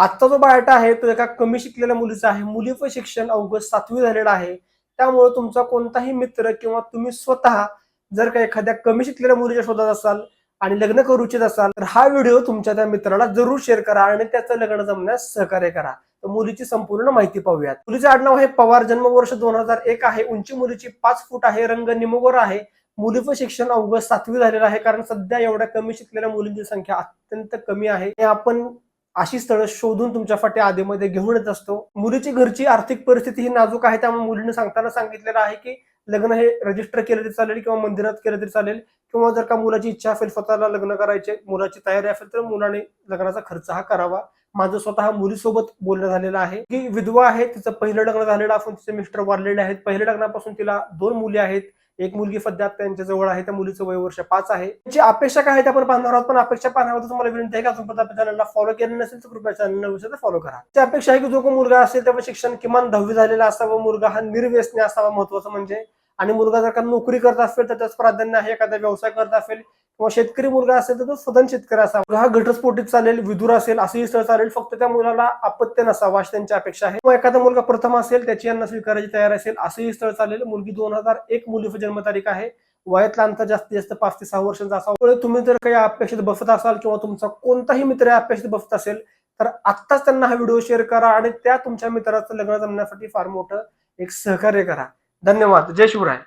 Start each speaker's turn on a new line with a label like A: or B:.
A: आजचा जो बायोटा आहे तो एका कमी शिकलेल्या मुलीचा आहे. मुलीचं शिक्षण अवघं सातवी झालेलं आहे. त्यामुळे तुमचा कोणताही मित्र किंवा तुम्ही स्वतः जर का एखाद्या कमी शिकलेल्या मुलीच्या शोधात असाल आणि लग्न करू इच्छित असाल तर हा व्हिडिओ तुमच्या त्या मित्राला जरूर शेअर करा आणि त्याचं लग्न जमण्यास सहकार्य करा. तर मुलीची संपूर्ण माहिती पाहूयात. मुलीचे आडनाव आहे पवार. जन्मवर्ष दोन हजार एक आहे. उंची मुलीची पाच फूट आहे. रंग निमोगर आहे. मुलीचं शिक्षण अवघं सातवी झालेलं आहे. कारण सध्या एवढ्या कमी शिकलेल्या मुलींची संख्या अत्यंत कमी आहे. आणि आपण अशी स्थळं शोधून तुमच्या फाट्या आधीमध्ये घेऊन येत असतो. मुलीची घरची आर्थिक परिस्थिती ही नाजूक आहे त्यामुळे मुलीने सांगताना सांगितलेलं आहे की लग्न हे रजिस्टर केलं तरी चालेल किंवा मंदिरात केलं तरी चालेल. किंवा जर का मुलाची इच्छा असेल स्वतःला लग्न करायचे मुलाची तयारी असेल तर मुलाने लग्नाचा खर्च हा करावा. माझं स्वतः मुलीसोबत बोलणं झालेलं आहे. की विधवा आहे तिचं पहिलं लग्न झालेलं असून तिचे मिस्टर वारलेले आहेत. पहिल्या लग्नापासून तिला दोन मुली आहेत. एक मुलगी सध्या त्यांच्या जवळ आहे त्या मुलीचं वय वर्ष पाच आहे. त्याची अपेक्षा काय आहे त्या आपण पाहणार आहोत पण अपेक्षा पाहण्यावर तुम्हाला विनंती आहे का अजून चॅनलला फॉलो केलं नसेल तर कृपया चॅनल फॉलो करा. ती अपेक्षा आहे की जो कोण मुलगा असेल तेव्हा शिक्षण किमान दहावी झालेला असावा मुलगा हा निर्व्यसनी असावा महत्वाचं म्हणजे. आणि मुलगा जर का नोकरी करत असेल तर त्याच प्राधान्य आहे एखादा व्यवसाय करत असेल किंवा शेतकरी मुलगा असेल तर तो सदन शेतकरी असावा. हा घटस्फोटीत चालेल विदूर असेल असंही स्थळ चालेल फक्त त्या मुलाला अपत्य नसावा अशी त्यांची अपेक्षा आहे. किंवा एखादा मुलगा प्रथम असेल त्याची यांना स्वीकारायची तयार असेल असंही स्थळ चालेल. मुलगी दोन हजार एक मुलीची जन्मतारीख आहे. वयातला अंतर जास्तीत जास्त पाच ते सहा वर्षांचा असावा. तुम्ही जर काही अपेक्षित बसत असाल किंवा तुमचा कोणताही मित्र या अपेक्षित बसत असेल तर आत्ताच त्यांना हा व्हिडिओ शेअर करा आणि त्या तुमच्या मित्राचं लग्न जमण्यासाठी फार मोठं एक सहकार्य करा. धन्यवाद. जय शिवराय.